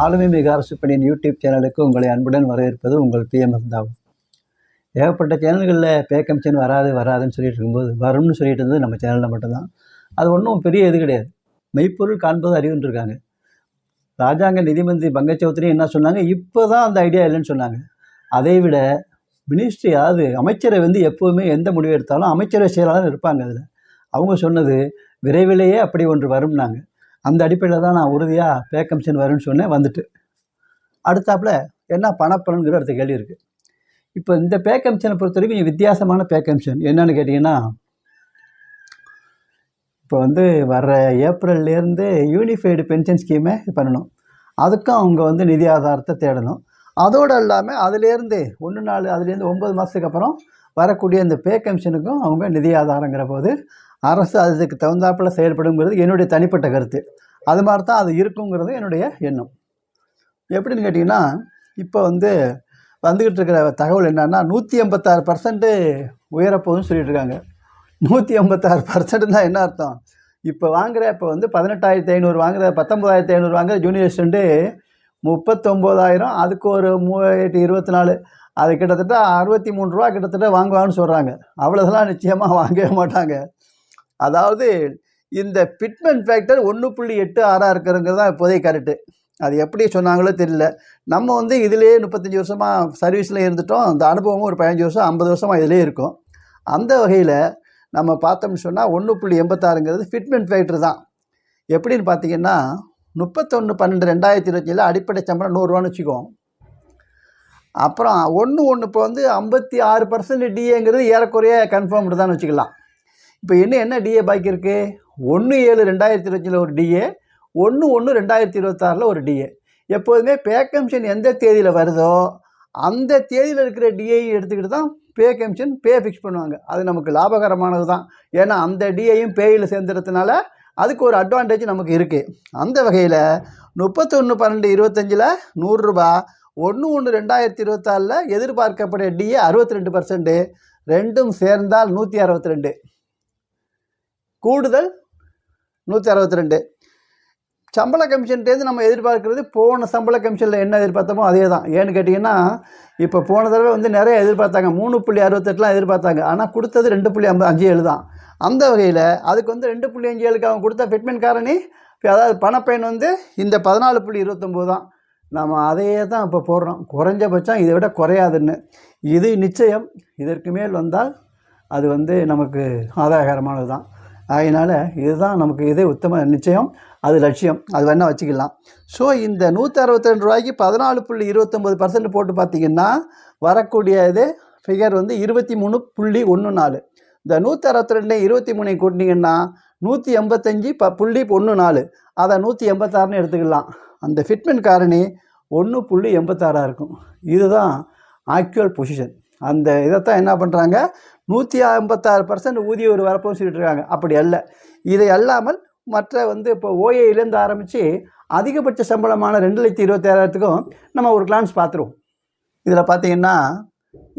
ஆளுமை மிக அரசு பணியின் யூடியூப் சேனலுக்கு உங்களை அன்புடன் வரவேற்பது உங்கள் பிஎம்எஸ் தாகும் ஏகப்பட்ட சேனல்களில் பே கமிஷன் வராது வராதுன்னு சொல்லிட்டு இருக்கும்போது வரும்னு சொல்லிட்டு இருந்தது நம்ம சேனலில் மட்டும்தான். அது ஒன்றும் பெரிய இது கிடையாது. மெய்ப்பொருள் காண்பது அறிவுன்னு இருக்காங்க. ராஜாங்க நிதிமந்திரி பங்கச்சௌத்ரி என்ன சொன்னாங்க? இப்போ தான் அந்த ஐடியா இல்லைன்னு சொன்னாங்க. அதை விட மினிஸ்ட்ரி அதாவது அமைச்சரை வந்து எப்போவுமே எந்த முடிவு எடுத்தாலும் அமைச்சரை செயலாளர் இருப்பாங்க அதில். அவங்க சொன்னது விரைவிலேயே அப்படி ஒன்று வரும்னாங்க. அந்த அடிப்படையில் தான் நான் உறுதியாக பே கமிஷன் வரும்னு சொன்னேன் வந்துட்டு. அடுத்தாப்புல என்ன பணப்பலன்கிற அடுத்த கேள்வி இருக்குது இப்போ இந்த பே கமிஷனை பொறுத்த வரைக்கும் வித்தியாசமான பே கமிஷன். என்னன்னு கேட்டிங்கன்னா இப்போ வந்து வர்ற ஏப்ரல்லேருந்து யூனிஃபைடு பென்ஷன் ஸ்கீமை பண்ணணும். அதுக்கும் அவங்க வந்து நிதி ஆதாரத்தை தேடணும். அதோடு இல்லாமல் அதுலேருந்து ஒன்று நாலு அதுலேருந்து ஒம்பது மாதத்துக்கு அப்புறம் வரக்கூடிய இந்த பே கமிஷனுக்கும் அவங்க நிதி ஆதாரங்கிற போது அரசு அதுக்கு தகுந்தாப்புல செயல்படுங்கிறது என்னுடைய தனிப்பட்ட கருத்து. அது மாதிரி தான் அது இருக்குங்கிறது என்னுடைய எண்ணம். எப்படின்னு கேட்டிங்கன்னா இப்போ வந்து வந்துக்கிட்டு இருக்கிற தகவல் என்னென்னா நூற்றி ஐம்பத்தாறு பர்சன்ட்டு உயரப்போகுதுன்னு சொல்லிட்டு இருக்காங்க. நூற்றி ஐம்பத்தாறு பர்சன்ட்னா என்ன அர்த்தம்? இப்போ வாங்குற இப்போ வந்து பதினெட்டாயிரத்தி ஐநூறு வாங்குற பத்தொம்பதாயிரத்தி ஐநூறு வாங்குற ஜூனியர் ஸ்டூடெண்ட்டு முப்பத்தொம்போதாயிரம் அதுக்கு ஒரு மூவாயிரத்தி இருபத்தி நாலு. அது கிட்டத்தட்ட அறுபத்தி மூணு ரூபா கிட்டத்தட்ட வாங்குவான்னு சொல்கிறாங்க அவ்வளோதெல்லாம் நிச்சயமாக வாங்கவே மாட்டாங்க. அதாவது இந்த ஃபிட்மெண்ட் ஃபேக்டர் ஒன்று புள்ளி எட்டு ஆறாக இருக்கிறங்கிறது தான் இப்போதைக்கு கரெக்டு அது எப்படி சொன்னாங்களோ தெரியல. நம்ம வந்து இதிலேயே முப்பத்தஞ்சு வருஷமாக சர்வீஸில் இருந்துட்டோம். அந்த அனுபவமும் ஒரு பதினஞ்சு வருஷம் ஐம்பது வருஷமாக இதிலே இருக்கும். அந்த வகையில் நம்ம பார்த்தோம்னு சொன்னால் ஒன்று புள்ளி எண்பத்தாறுங்கிறது ஃபிட்மெண்ட் ஃபேக்டர் தான். எப்படின்னு பார்த்தீங்கன்னா முப்பத்தொன்று பன்னெண்டு ரெண்டாயிரத்தி இருபத்தஞ்சில் அடிப்படை சம்பளம் நூறுரூவான்னு வச்சுக்குவோம் அப்புறம் ஒன்று ஒன்று இப்போ வந்து ஐம்பத்தி ஆறு பர்சன்ட் டிஏங்கிறது ஏறக்குறைய கன்ஃபார்ம்டு தான் வச்சுக்கலாம். இப்போ இன்னும் என்ன டிஏ பாக்கி இருக்குது ஒன்று ஏழு ரெண்டாயிரத்தி இருபத்தஞ்சில் ஒரு டிஏ ஒன்று ஒன்று ரெண்டாயிரத்தி இருபத்தாறில் ஒரு டிஏ எப்போதுமே பே கமிஷன் எந்த தேதியில் வருதோ அந்த தேதியில் இருக்கிற டிஏ எடுத்துக்கிட்டு தான் பே கமிஷன் பே ஃபிக்ஸ் பண்ணுவாங்க. அது நமக்கு லாபகரமானது தான். ஏன்னா அந்த டிஏயும் பேயில் சேர்ந்துறதுனால அதுக்கு ஒரு அட்வான்டேஜ் நமக்கு இருக்குது அந்த வகையில் முப்பத்தொன்று பன்னெண்டு இருபத்தஞ்சில் நூறுரூபா ஒன்று ஒன்று ரெண்டாயிரத்தி இருபத்தாறில் எதிர்பார்க்கப்பட்ட டிஏ அறுபத்தி ரெண்டு பர்சன்ட்டு ரெண்டும் சேர்ந்தால் நூற்றி அறுபத்தி ரெண்டு கூடுதல் நூற்றி அறுபத்தி ரெண்டு சம்பள கமிஷன்ட்டேருந்து நம்ம எதிர்பார்க்குறது போன சம்பள கமிஷனில் என்ன எதிர்பார்த்தோமோ அதே தான் ஏன்னு கேட்டிங்கன்னா இப்போ போன தடவை வந்து நிறைய எதிர்பார்த்தாங்க. மூணு புள்ளி அறுபத்தெட்டுலாம் எதிர்பார்த்தாங்க. ஆனால் கொடுத்தது ரெண்டு புள்ளி ஐம்பது அஞ்சு ஏழு தான் அந்த வகையில் அதுக்கு வந்து ரெண்டு புள்ளி அஞ்சு ஏழுக்கு அவங்க கொடுத்த ஃபிட்மெண்ட் காரணி இப்போ அதாவது பணப்பயன் வந்து இந்த பதினாலு புள்ளி இருபத்தொம்போது தான் நம்ம அதையே தான் இப்போ போடுறோம். குறைஞ்சபட்சம் இதை விட குறையாதுன்னு. இது நிச்சயம். இதற்கு மேல் வந்தால் அது வந்து நமக்கு ஆதாயகரமானது தான் அதனால் இதுதான் நமக்கு இதே உத்தம நிச்சயம். அது லட்சியம். அது வேணால் வச்சுக்கலாம். ஸோ இந்த நூற்றி அறுபத்தி ரெண்டு ரூபாய்க்கு பதினாலு புள்ளி இருபத்தொம்பது பர்சன்ட் போட்டு பார்த்தீங்கன்னா வரக்கூடிய இது ஃபிகர் வந்து இருபத்தி மூணு புள்ளி ஒன்று நாலு. இந்த நூற்றி அறுபத்தி ரெண்டு இருபத்தி மூணை கூட்டினீங்கன்னா நூற்றி எண்பத்தஞ்சு ப புள்ளி ஒன்று நாலு. அதை நூற்றி எண்பத்தாறுன்னு எடுத்துக்கலாம். அந்த ஃபிட்மெண்ட் காரணி ஒன்று புள்ளி எண்பத்தாறாக இருக்கும். இதுதான் ஆக்சுவல் பொசிஷன் அந்த இதைத்தான் என்ன பண்ணுறாங்க நூற்றி ஐம்பத்தாறு பர்சன்ட் ஊதிய ஒரு வரப்போன்னு சொல்லிட்டு இருக்காங்க. அப்படி அல்ல. இதை அல்லாமல் மற்ற வந்து இப்போ ஓஏலேருந்து ஆரம்பித்து அதிகபட்ச சம்பளமான ரெண்டு லட்சத்தி இருபத்தேழாயிரத்துக்கும் நம்ம ஒரு கிளான்ஸ் பார்த்துருவோம். இதில் பார்த்தீங்கன்னா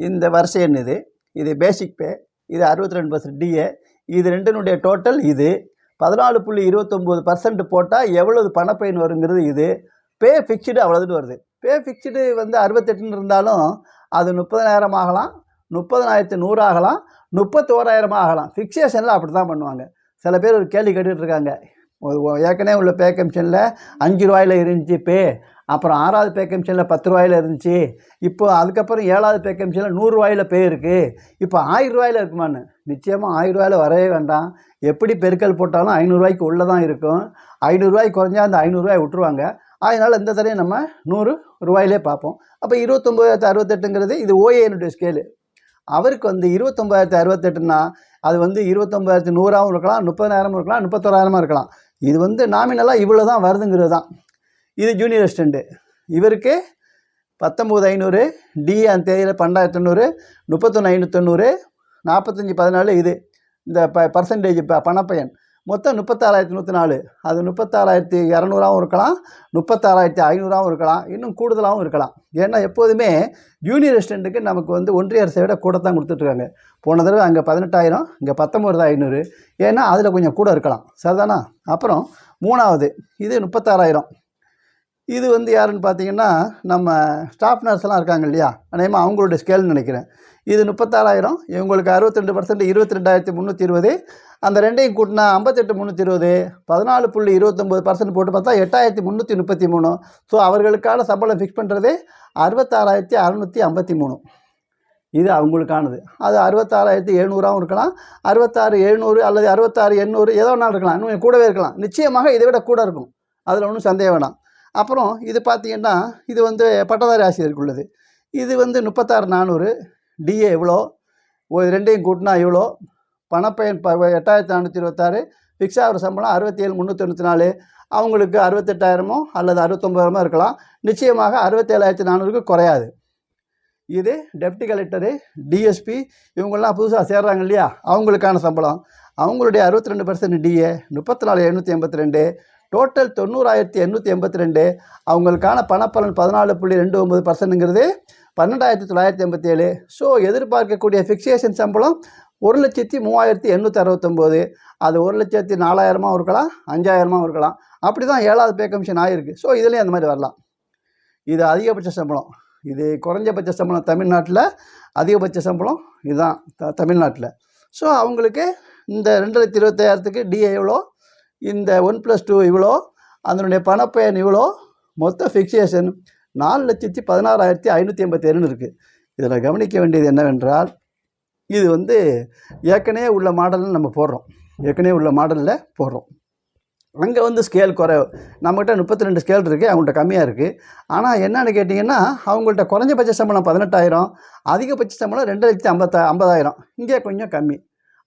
இந்த வரிசை எண் இது இது பேசிக் பே இது அறுபத்தி ரெண்டு பர்சன்ட் டிஏ இது ரெண்டினுடைய டோட்டல் இது. பதினாலு புள்ளி இருபத்தொம்போது பர்சன்ட் போட்டால் எவ்வளவு பணப்பயன் வருங்கிறது இது. பே ஃபிக்ஸ்டு அவ்வளோதுன்னு வருது. பே ஃபிக்ஸ்டு வந்து அறுபத்தெட்டுன்னு இருந்தாலும் அது முப்பதனாயிரம் ஆகலாம் முப்பதனாயிரத்து நூறு ஆகலாம் முப்பத்தோராயிரம் ஆகலாம். ஃபிக்ஸேஷனில் அப்படி தான் பண்ணுவாங்க. சில பேர் ஒரு கேள்வி கேட்டுட்ருக்காங்க ஏற்கனவே உள்ள பே கமிஷனில் அஞ்சு ரூபாயில் இருந்துச்சு பே அப்புறம் ஆறாவது பே கமிஷனில் பத்து ரூபாயில் இருந்துச்சு. இப்போ அதுக்கப்புறம் ஏழாவது பே கமிஷனில் நூறுரூவாயில் பே இருக்குது இப்போ ஆயிரம் ரூபாயில் இருக்குமான்னு. நிச்சயமாக ஆயிரம் ரூபாயில் வரவே வேண்டாம். எப்படி பெருக்கல் போட்டாலும் ஐநூறுரூவாய்க்கு உள்ளே தான் இருக்கும். ஐநூறுரூவாய்க்கு குறைஞ்சா அந்த ஐநூறுரூவாய் விட்டுருவாங்க. அதனால் இந்த தடையை நம்ம நூறு ரூபாயிலே பார்ப்போம். அப்போ இருபத்தொம்போதாயிரத்து அறுபத்தெட்டுங்கிறது இது ஓஏனுடைய ஸ்கேலு அவருக்கு வந்து இருபத்தொம்பதாயிரத்து அறுபத்தெட்டுனா அது வந்து இருபத்தொம்பதாயிரத்து நூறாகவும் இருக்கலாம் முப்பதாயிரமும் இருக்கலாம் முப்பத்தோராயிரமும் இருக்கலாம். இது வந்து நாமினலாக இவ்வளோ தான் வருதுங்கிறது தான். இது ஜூனியர் அசிஸ்டண்ட்டு இவருக்கு பத்தொம்போது ஐநூறு டி அந்த தேதியில் பன்னெண்டாயிரத்து தொண்ணூறு முப்பத்தொன்று ஐநூற்றொண்ணூறு நாற்பத்தஞ்சி பதினாலு இது. இந்த ப பர்சன்டேஜ் ப பணப்பயன். மொத்தம் முப்பத்தாறாயிரத்தி நூற்றி நாலு. அது முப்பத்தாறாயிரத்தி இரநூறாவும் இருக்கலாம் முப்பத்தாறாயிரத்தி ஐநூறாவும் இருக்கலாம் இன்னும் கூடுதலாகவும் இருக்கலாம். ஏன்னா எப்போதுமே ஜூனியர் அசிஸ்டண்ட்டுக்கு நமக்கு வந்து ஒன்றிய அரசை விட கூட தான் கொடுத்துட்ருக்காங்க. போன தடவை அங்கே பதினெட்டாயிரம் இங்கே பத்தொம்பது ஐநூறு. ஏன்னா அதில் கொஞ்சம் கூட இருக்கலாம். சரிதானா? அப்புறம் மூணாவது இது முப்பத்தாறாயிரம். இது வந்து யாருன்னு பார்த்தீங்கன்னா நம்ம ஸ்டாஃப் நர்ஸ்லாம் இருக்காங்க இல்லையா? அநேகமாக அவங்களுடைய ஸ்கேல்னு நினைக்கிறேன். இது முப்பத்தாறாயிரம் இவங்களுக்கு அறுபத்தெண்டு பர்சன்ட் இருபத்தி ரெண்டாயிரத்தி முந்நூற்றி இருபது. அந்த ரெண்டையும் கூட்டினா ஐம்பத்தெட்டு முந்நூற்றி இருபது. பதினாலு புள்ளி இருபத்தொம்போது பர்சன்ட் போட்டு பார்த்தா எட்டாயிரத்தி முந்நூற்றி முப்பத்தி மூணு. ஸோ அவர்களுக்கான சம்பளம் ஃபிக்ஸ் பண்ணுறது அறுபத்தாறாயிரத்தி அறநூற்றி ஐம்பத்தி மூணு. இது அவங்களுக்கானது. அது அறுபத்தாறாயிரத்தி எழுநூறாகவும் இருக்கலாம். அறுபத்தாறு எழுநூறு அல்லது அறுபத்தாறு எண்ணூறு ஏதோ ஒன்றா இருக்கலாம். இன்னும் கூடவே இருக்கலாம். நிச்சயமாக இதை விட கூட இருக்கும். அதில் ஒன்றும் சந்தேகம் வேணாம். அப்புறம் இது பார்த்தீங்கன்னா இது வந்து பட்டதாரி ஆசிரியருக்கு உள்ளது இது வந்து முப்பத்தாறு நானூறு டிஏ இவ்வளோ ஒரு ரெண்டையும் கூட்டினா இவ்வளோ பணப்பயன் ப எட்டாயிரத்தி நானூற்றி இருபத்தாறு ஃபிக்ஸ் ஆகிற சம்பளம் அறுபத்தி ஏழு முந்நூற்றி தொண்ணூற்றி நாலு அவங்களுக்கு அறுபத்தெட்டாயிரமோ அல்லது அறுபத்தொம்பதாயிரமோ இருக்கலாம். நிச்சயமாக அறுபத்தேழாயிரத்தி நானூறுக்கு குறையாது. இது டெப்டி கலெக்டரு டிஎஸ்பி இவங்கெல்லாம் புதுசாக சேர்றாங்க இல்லையா? அவங்களுக்கான சம்பளம். அவங்களுடைய அறுபத்தி ரெண்டு பர்சன்ட் டிஏ முப்பத்தி நாலு எழுநூற்றி எண்பத்தி ரெண்டு டோட்டல் தொண்ணூறாயிரத்தி எண்ணூற்றி எண்பத்தி ரெண்டு. அவங்களுக்கான பணப்பலன் பதினாலு புள்ளி ரெண்டு ஒம்பது பர்சன்ட்டுங்கிறது பன்னெண்டாயிரத்தி தொள்ளாயிரத்தி எண்பத்தி ஏழு. ஸோ எதிர்பார்க்கக்கூடிய ஃபிக்ஸேஷன் சம்பளம் ஒரு லட்சத்தி மூவாயிரத்தி எண்ணூற்றி அறுபத்தொம்போது. அது ஒரு லட்சத்தி நாலாயிரமாகவும் இருக்கலாம் அஞ்சாயிரமாகவும் இருக்கலாம். அப்படி தான் ஏழாவது பே கமிஷன் ஆகிருக்கு ஸோ இதுலேயும் அந்த மாதிரி வரலாம். இது அதிகபட்ச சம்பளம். இது குறைஞ்சபட்ச சம்பளம் தமிழ்நாட்டில் அதிகபட்ச சம்பளம் இதுதான் த தமிழ்நாட்டில். ஸோ அவங்களுக்கு இந்த ரெண்டு லட்சத்தி இருபத்தாயிரத்துக்கு டிஏ எவ்வளோ? இந்த ஒன் ப்ளஸ் டூ இவ்வளோ அதனுடைய பணப்பயன் இவ்வளோ மொத்த ஃபிக்ஸேஷன் நாலு லட்சத்தி பதினாறாயிரத்தி ஐநூற்றி எண்பத்தி இருக்குது இதில் கவனிக்க வேண்டியது என்னவென்றால் இது வந்து ஏற்கனவே உள்ள மாடலில் நம்ம போடுறோம். ஏற்கனவே உள்ள மாடலில் போடுறோம். அங்கே வந்து ஸ்கேல் குறை நம்மகிட்ட முப்பத்தி ரெண்டு ஸ்கேல் இருக்குது அவங்கள்ட்ட கம்மியாக இருக்குது ஆனால் என்னன்னு கேட்டிங்கன்னா அவங்கள்ட்ட குறைஞ்சபட்ச சம்பளம் பதினெட்டாயிரம் அதிகபட்ச சம்பளம் ரெண்டு லட்சத்தி ஐம்பத்தா ஐம்பதாயிரம். இங்கே கொஞ்சம் கம்மி.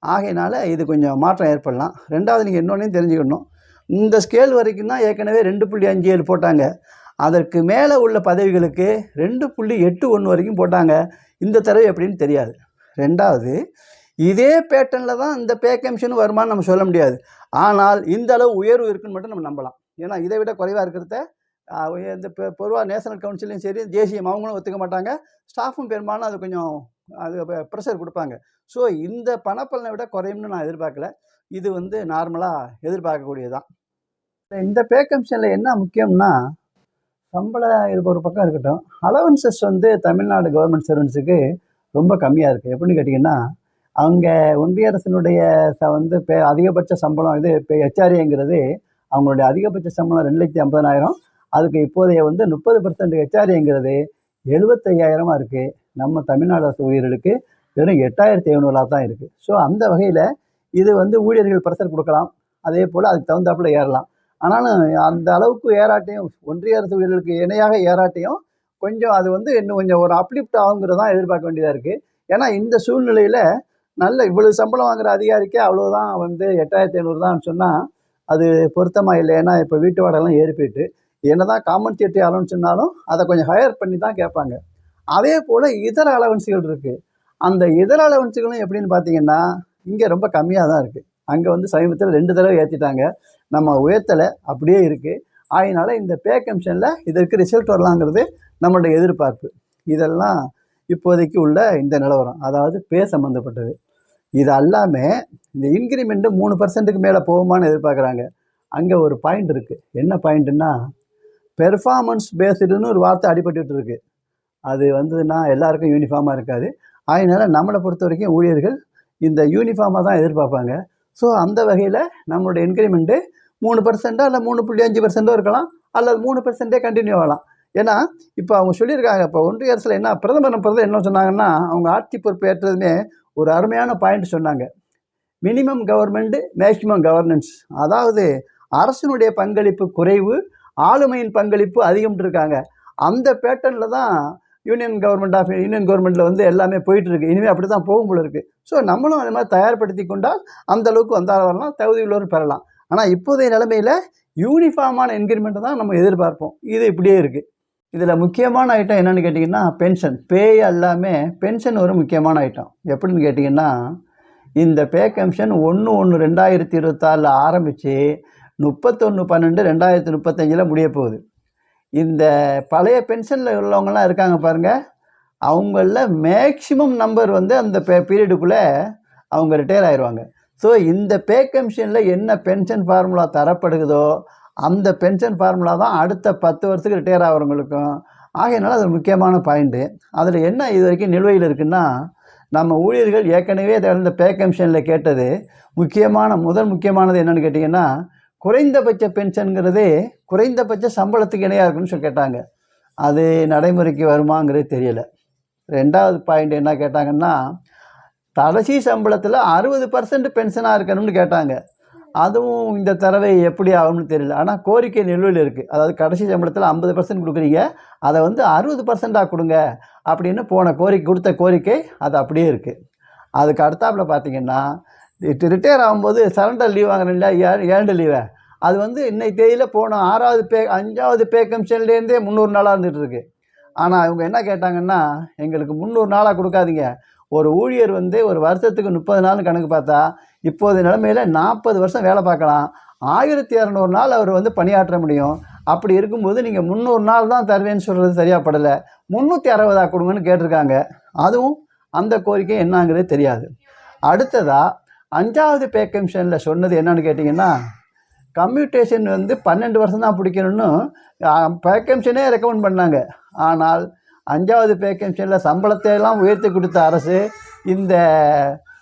ஆகையினால இது கொஞ்சம் மாற்றம் ஏற்படலாம். ரெண்டாவது நீங்கள் இன்னொன்றையும் தெரிஞ்சுக்கணும். இந்த ஸ்கேல் வரைக்கும் தான் ஏற்கனவே ரெண்டு புள்ளி அஞ்சு ஏழு போட்டாங்க. அதற்கு மேலே உள்ள பதவிகளுக்கு ரெண்டு புள்ளி எட்டு ஒன்று வரைக்கும் போட்டாங்க. இந்த தடவை எப்படின்னு தெரியாது. ரெண்டாவது இதே பேட்டர்னில் தான் இந்த பே கமிஷன் வருமானு நம்ம சொல்ல முடியாது. ஆனால் இந்த அளவு உயர்வு இருக்குன்னு மட்டும் நம்ம நம்பலாம். ஏன்னா இதை விட குறைவாக இருக்கிறத இந்த பொதுவாக நேஷனல் கவுன்சிலையும் சரி தேசியம் அவங்களும் ஒத்துக்க மாட்டாங்க. ஸ்டாஃபும் பெரும்பாலும் அது கொஞ்சம் அது ப்ரெஷர் கொடுப்பாங்க. ஸோ இந்த பணப்பலனை விட குறையும்னு நான் எதிர்பார்க்கல. இது வந்து நார்மலாக எதிர்பார்க்கக்கூடியதுதான். இந்த பே கமிஷனில் என்ன முக்கியம்னா சம்பளம் இருப்ப ஒரு பக்கம் இருக்கட்டும். அலவன்சஸ் வந்து தமிழ்நாடு கவர்மெண்ட் சர்வன்ஸுக்கு ரொம்ப கம்மியாக இருக்குது எப்படின்னு கேட்டிங்கன்னா அவங்க ஒன்றிய அரசினுடைய வந்து பே அதிகபட்ச சம்பளம் இது இப்போ ஹெச்ஆர்ஏங்கிறது அவங்களுடைய அதிகபட்ச சம்பளம் ரெண்டு லட்சத்தி ஐம்பதனாயிரம் அதுக்கு இப்போதைய வந்து முப்பது பர்சன்ட் ஹெச்ஆர்ஏங்கிறது எழுபத்தையாயிரமாக இருக்குது நம்ம தமிழ்நாடு அரசு ஊழியர்களுக்கு வெறும் எட்டாயிரத்தி எழுநூறுவா தான் இருக்குது ஸோ அந்த வகையில் இது வந்து ஊழியர்கள் ப்ரெஷர் கொடுக்கலாம். அதே போல் அதுக்கு தகுந்தாப்புல ஏறலாம். ஆனாலும் அந்த அளவுக்கு ஏறாட்டையும் ஒன்றிய அரசு ஊழியர்களுக்கு இணையாக ஏறாட்டையும் கொஞ்சம் அது வந்து இன்னும் கொஞ்சம் ஒரு அப்லிஃப்ட் ஆகுங்கிறது தான் எதிர்பார்க்க வேண்டியதாக இருக்குது ஏன்னா இந்த சூழ்நிலையில் நல்ல இவ்வளவு சம்பளம் வாங்குற அதிகாரிக்கே அவ்வளோதான் வந்து எட்டாயிரத்தி ஐநூறு தான் சொன்னால் அது பொருத்தமாக இல்லை. ஏன்னா இப்போ வீட்டு வாடகைலாம் ஏறி போயிட்டு. என்ன தான் காமன் காம்பன்சேட்டிவ் ஆளுன்னு சொன்னாலும் அதை கொஞ்சம் ஹையர் பண்ணி தான் கேட்பாங்க. அதே போல் இதர அலவன்ஸுகள் இருக்குது அந்த இதர அலவன்ஸுகளும் எப்படின்னு பார்த்தீங்கன்னா இங்கே ரொம்ப கம்மியாக தான் இருக்குது அங்கே வந்து சமீபத்தில் ரெண்டு தடவை ஏற்றிட்டாங்க நம்ம உயர்த்தலை அப்படியே இருக்குது அதனால் இந்த பே கமிஷனில் இதற்கு ரிசல்ட் வரலாங்கிறது நம்மளுடைய எதிர்பார்ப்பு. இதெல்லாம் இப்போதைக்கு உள்ள இந்த நிலவரம். அதாவது பே சம்மந்தப்பட்டது இது அல்லாமல் இந்த இன்க்ரிமெண்ட்டு மூணு பர்சன்ட்டுக்கு மேலே போகுமான்னு எதிர்பார்க்குறாங்க. அங்கே ஒரு பாயிண்ட் இருக்குது என்ன பாயிண்ட்டுன்னா பெர்ஃபார்மன்ஸ் பேஸ்டுன்னு ஒரு வார்த்தை அடிபட்டுட்டு இருக்குது அது வந்ததுன்னா எல்லாருக்கும் யூனிஃபார்மாக இருக்காது. அதனால் நம்மளை பொறுத்த வரைக்கும் ஊழியர்கள் இந்த யூனிஃபார்மாக தான் எதிர்பார்ப்பாங்க. ஸோ அந்த வகையில் நம்மளுடைய இன்க்ரிமெண்ட்டு மூணு பர்சென்ட்டோ இல்லை மூணு புள்ளி அஞ்சு பர்சென்ட்டோ இருக்கலாம் அல்லது மூணு பர்சன்ட்டே கண்டினியூ ஆகலாம். ஏன்னா இப்போ அவங்க சொல்லியிருக்காங்க இப்போ ஒன்றிய அரசில் என்ன பிரதமர் பிரதமர் என்ன சொன்னாங்கன்னா அவங்க ஆட்சி பொறுப்பு ஏற்றதுமே ஒரு அருமையான பாயிண்ட் சொன்னாங்க. மினிமம் கவர்மெண்ட்டு மேக்சிமம் கவர்னன்ஸ் அதாவது அரசினுடைய பங்களிப்பு குறைவு ஆளுமையின் பங்களிப்பு அதிகம்ட்டு இருக்காங்க. அந்த பேட்டர்னில் தான் யூனியன் கவர்மெண்ட் ஆஃப் யூனியன் கவர்மெண்ட்டில் வந்து எல்லாமே போயிட்டுருக்கு. இனிமேல் அப்படி தான் போகும் போல இருக்குது ஸோ நம்மளும் அது மாதிரி தயார்படுத்தி கொண்டால் அந்த அளவுக்கு வந்தால் வரலாம் தகுதி உள்ளவர் பெறலாம். ஆனால் இப்போதைய நிலைமையில் யூனிஃபார்மான இன்க்ரிமெண்ட் தான் நம்ம எதிர்பார்ப்போம். இது இப்படியே இருக்குது இதில் முக்கியமான ஐட்டம் என்னென்னு கேட்டிங்கன்னா பென்ஷன் பே எல்லாமே பென்ஷன் ஒரு முக்கியமான ஐட்டம் எப்படின்னு கேட்டிங்கன்னா இந்த பே கமிஷன் ஒன்று ஒன்று ரெண்டாயிரத்தி இருபத்தாறில் ஆரம்பித்து முப்பத்தொன்று பன்னெண்டு ரெண்டாயிரத்தி முப்பத்தஞ்சில் முடிய போகுது. இந்த பழைய பென்ஷனில் உள்ளவங்களாம் இருக்காங்க பாருங்கள் அவங்களில் மேக்சிமம் நம்பர் வந்து அந்த பே பீரியடுக்குள்ளே அவங்க ரிட்டையர் ஆயிடுவாங்க ஸோ இந்த பே கமிஷனில் என்ன பென்ஷன் ஃபார்முலா தரப்படுகுதோ அந்த பென்ஷன் ஃபார்முலா தான் அடுத்த பத்து வருஷத்துக்கு ரிட்டையர் ஆகிறவங்களுக்கும். ஆகையினால அது முக்கியமான பாயிண்ட்டு அதில் என்ன இது வரைக்கும் நிலுவையில் இருக்குன்னா நம்ம ஊழியர்கள் ஏற்கனவே இந்த பே கமிஷனில் கேட்டது முக்கியமான முதல் முக்கியமானது என்னென்னு கேட்டிங்கன்னா குறைந்தபட்ச பென்ஷனுங்கிறதே குறைந்தபட்ச சம்பளத்துக்கு இணையாக இருக்குன்னு சொல்லி கேட்டாங்க. அது நடைமுறைக்கு வருமாங்கிறது தெரியலை. ரெண்டாவது பாயிண்ட் என்ன கேட்டாங்கன்னா கடைசி சம்பளத்தில் அறுபது பர்சன்ட் பென்ஷனாக இருக்கணும்னு கேட்டாங்க. அதுவும் இந்த தடவை எப்படி ஆகும்னு தெரியல. ஆனால் கோரிக்கை நிலுவையில் இருக்குது அதாவது கடைசி சம்பளத்தில் ஐம்பது பர்சன்ட் கொடுக்குறீங்க. அதை வந்து அறுபது பர்சண்ட்டாக கொடுங்க அப்படின்னு போன கோரிக்கை கொடுத்த கோரிக்கை அது அப்படியே இருக்குது அதுக்கு அடுத்தாப்பில் பார்த்தீங்கன்னா ரிட்டையர் ஆகும்போது சரண்டர் லீவ் வாங்குறேன்ல ஏ ஏண்டு லீவை அது வந்து இன்னைக்கு தேதியில் போன ஆறாவது பே அஞ்சாவது பே கமிஷன்லேருந்தே முந்நூறு நாளாக இருந்துகிட்ருக்கு ஆனால் அவங்க என்ன கேட்டாங்கன்னா எங்களுக்கு முந்நூறு நாளாக கொடுக்காதீங்க. ஒரு ஊழியர் வந்து ஒரு வருஷத்துக்கு முப்பது நாள் கணக்கு பார்த்தா இப்போது நிலைமையில் நாற்பது வருஷம் வேலை பார்க்கலாம். ஆயிரத்தி இரநூறு நாள் அவர் வந்து பணியாற்ற முடியும். அப்படி இருக்கும்போது நீங்கள் முந்நூறு நாள் தான் தருவேன்னு சொல்கிறது சரியாக படலை. முந்நூற்றி அறுபதா கொடுங்கன்னு கேட்டிருக்காங்க. அதுவும் அந்த கோரிக்கை என்னங்கிறது தெரியாது. அடுத்ததாக அஞ்சாவது பே கமிஷனில் சொன்னது என்னன்னு கேட்டிங்கன்னா கம்யூட்டேஷன் வந்து பன்னெண்டு வருஷம் தான் பிடிக்கணும்னு பே கமிஷனே ரெக்கமெண்ட் பண்ணாங்க. ஆனால் அஞ்சாவது பே கமிஷனில் சம்பளத்தை எல்லாம் உயர்த்தி கொடுத்த அரசு இந்த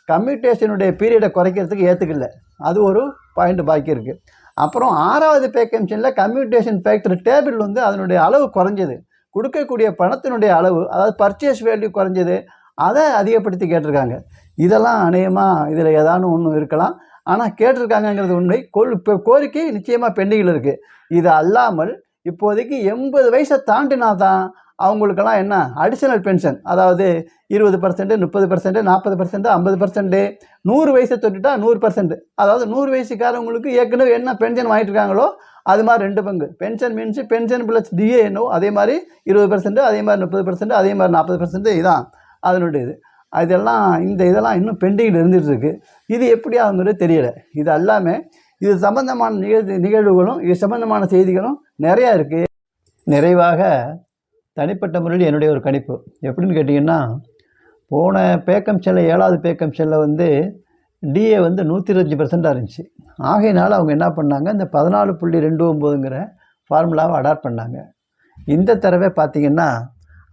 கம்யூட்டேஷனுடைய பீரியடை குறைக்கிறதுக்கு ஏற்றுக்கல அது ஒரு பாயிண்ட் பாக்கி இருக்குது அப்புறம் ஆறாவது பே கமிஷனில் கம்யூட்டேஷன் ஃபேக்டர் டேபிள் வந்து அதனுடைய அளவு குறைஞ்சது. கொடுக்கக்கூடிய பணத்தினுடைய அளவு அதாவது பர்ச்சேஸ் வேல்யூ குறைஞ்சது. அதை அதிகப்படுத்தி கேட்டிருக்காங்க. இதெல்லாம் அநேகமாக இதில் ஏதானு ஒன்று இருக்கலாம். ஆனால் கேட்டிருக்காங்கங்கிறது உண்மை. கொள் இப்போ கோரிக்கை நிச்சயமாக பெண்டிங்கில் இருக்குது இது அல்லாமல் இப்போதைக்கு எண்பது வயசை தாண்டினா தான் அவங்களுக்கெல்லாம் என்ன? அடிஷனல் பென்ஷன் அதாவது இருபது பர்சன்ட்டு முப்பது பர்சன்ட்டு நாற்பது பர்சன்ட்டு ஐம்பது பர்சன்ட்டு நூறு வயசை தொட்டுட்டா நூறு பர்சன்ட் அதாவது நூறு வயசுக்காரவங்களுக்கு ஏற்கனவே என்ன பென்ஷன் வாங்கிட்டு இருக்காங்களோ அது மாதிரி ரெண்டு பங்கு. Pension means pension plus DA என்னோ அதே மாதிரி இருபது பர்சன்ட் அதே மாதிரி முப்பது பர்சன்ட் அதே மாதிரி நாற்பது பர்சன்ட் இதான். அதனுடைய இது அதெல்லாம் இந்த இதெல்லாம் இன்னும் பெண்டிங்கில் இருந்துகிட்ருக்கு. இது எப்படி ஆகுங்கிறது தெரியலை. இது எல்லாமே இது சம்பந்தமான நிகழ்வு நிகழ்வுகளும் இது சம்பந்தமான செய்திகளும் நிறையா இருக்குது நிறைவாக தனிப்பட்ட முறையில் என்னுடைய ஒரு கணிப்பு. எப்படின்னு கேட்டிங்கன்னா போன பேக்கம் செல்ல ஏழாவது பேக்கம் செல்ல வந்து டிஏ வந்து நூற்றி இருபத்தஞ்சி பர்சண்ட்டாக இருந்துச்சு. ஆகையினால அவங்க என்ன பண்ணாங்க இந்த பதினாலு புள்ளி ரெண்டு ஒம்போதுங்கிற ஃபார்முலாவை அடாப்ட் பண்ணாங்க. இந்த தடவை பார்த்திங்கன்னா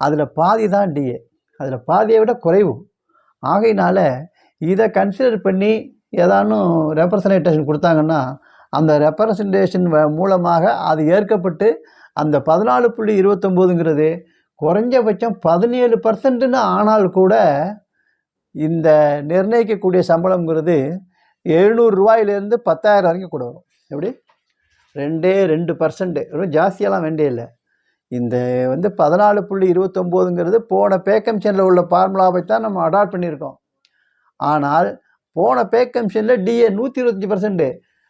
அதில் பாதி தான் டிஏ அதில் பாதியை விட குறைவு. ஆகையினால இதை கன்சிடர் பண்ணி ஏதானும் ரெப்ரசன்டேஷன் கொடுத்தாங்கன்னா அந்த ரெப்ரசன்டேஷன் மூலமாக அது ஏற்கப்பட்டு அந்த பதினாலு புள்ளி இருபத்தொம்போதுங்கிறது குறைஞ்சபட்சம் பதினேழு பர்சன்ட்டுன்னு ஆனால் கூட இந்த நிர்ணயிக்கக்கூடிய சம்பளங்கிறது எழுநூறு ரூபாயிலேருந்து பத்தாயிரம் வரைக்கும் கூட வரும். எப்படி? ரெண்டே ரெண்டு பர்சன்ட்டு ரொம்ப ஜாஸ்தியெல்லாம் வேண்டிய இல்லை இந்த வந்து பதினாலு புள்ளி இருபத்தொம்போதுங்கிறது போன பேக்கம்ஷனில் உள்ள ஃபார்முலாவை தான் நம்ம அடாப்ட் பண்ணியிருக்கோம். ஆனால் போன பேக்கம்ஷனில் டிஏ நூற்றி இருபத்தஞ்சி பர்சன்ட்டு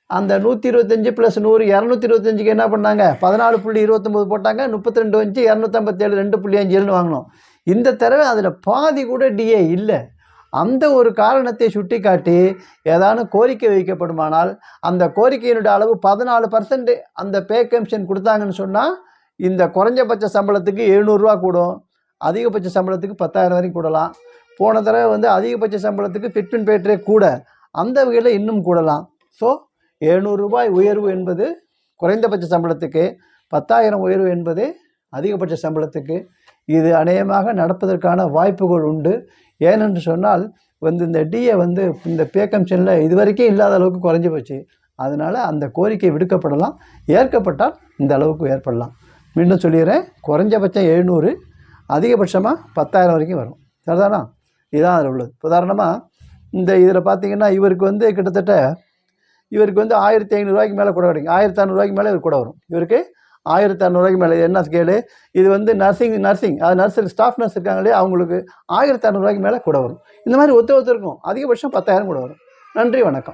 அந்த நூற்றி இருபத்தஞ்சி ப்ளஸ் நூறு இரநூத்தி இருபத்தஞ்சிக்கு என்ன பண்ணாங்க? பதினாலு புள்ளி இருபத்தொம்போது போட்டாங்க முப்பத்தி ரெண்டு வச்சு இரநூத்தம்பத்தேழு ரெண்டு புள்ளி அஞ்சு ஏழுன்னு வாங்கினோம். இந்த தடவை அதில் பாதி கூட டிஏ இல்லை. அந்த ஒரு காரணத்தை சுட்டி காட்டி ஏதானும் கோரிக்கை வைக்கப்படுமானால் அந்த கோரிக்கையினுடைய அளவு பதினாலு பர்சன்ட் அந்த பே கமிஷன் கொடுத்தாங்கன்னு சொன்னால் இந்த குறைஞ்சபட்ச சம்பளத்துக்கு எழுநூறுரூவா கூடும். அதிகபட்ச சம்பளத்துக்கு பத்தாயிரம் வரைக்கும் கூடலாம். போன தடவை வந்து அதிகபட்ச சம்பளத்துக்கு ஃபிட்பின் பேட்டரே கூட. அந்த வகையில் இன்னும் கூடலாம். ஸோ எழுநூறு ரூபாய் உயர்வு என்பது குறைந்தபட்ச சம்பளத்துக்கு பத்தாயிரம் உயர்வு என்பது அதிகபட்ச சம்பளத்துக்கு. இது அநேகமாக நடப்பதற்கான வாய்ப்புகள் உண்டு. ஏனென்று சொன்னால் வந்து இந்த டிஏ வந்து இந்த பே கமிஷனில் இது வரைக்கும் இல்லாத அளவுக்கு குறைஞ்சி போச்சு. அதனால் அந்த கோரிக்கை விடுக்கப்படலாம். ஏற்கப்பட்டால் இந்த அளவுக்கு ஏற்படலாம் மீண்டும் சொல்லிடுறேன். குறைஞ்சபட்சம் எழுநூறு அதிகபட்சமாக பத்தாயிரம் வரைக்கும் வரும். சரிதானா? இதுதான் அதில் உள்ளது. உதாரணமாக இந்த இதில் பார்த்தீங்கன்னா இவருக்கு வந்து கிட்டத்தட்ட இவருக்கு வந்து ஆயிரத்தி ஐநூறுரூவாய்க்கு மேலே கூட கிடைக்கும். ஆயிரத்தி அறநூறுவாய்க்கு மேலே இவர் கூட வரும். இவருக்கு ஆயிரத்தி அறநூறுவாய்க்கு மேலே என்ன ஸ்கேலு இது வந்து நர்சிங் நர்சிங். அது நர்சரி ஸ்டாஃப் நர்ஸ் இருக்காங்களே அவங்களுக்கு ஆயிரத்தி அறநூறுவாய்க்கு மேலே கூட வரும். இந்த மாதிரி ஒத்து ஒருத்தருக்கும் அதிகபட்சம் பத்தாயிரம் கூட வரும். நன்றி வணக்கம்.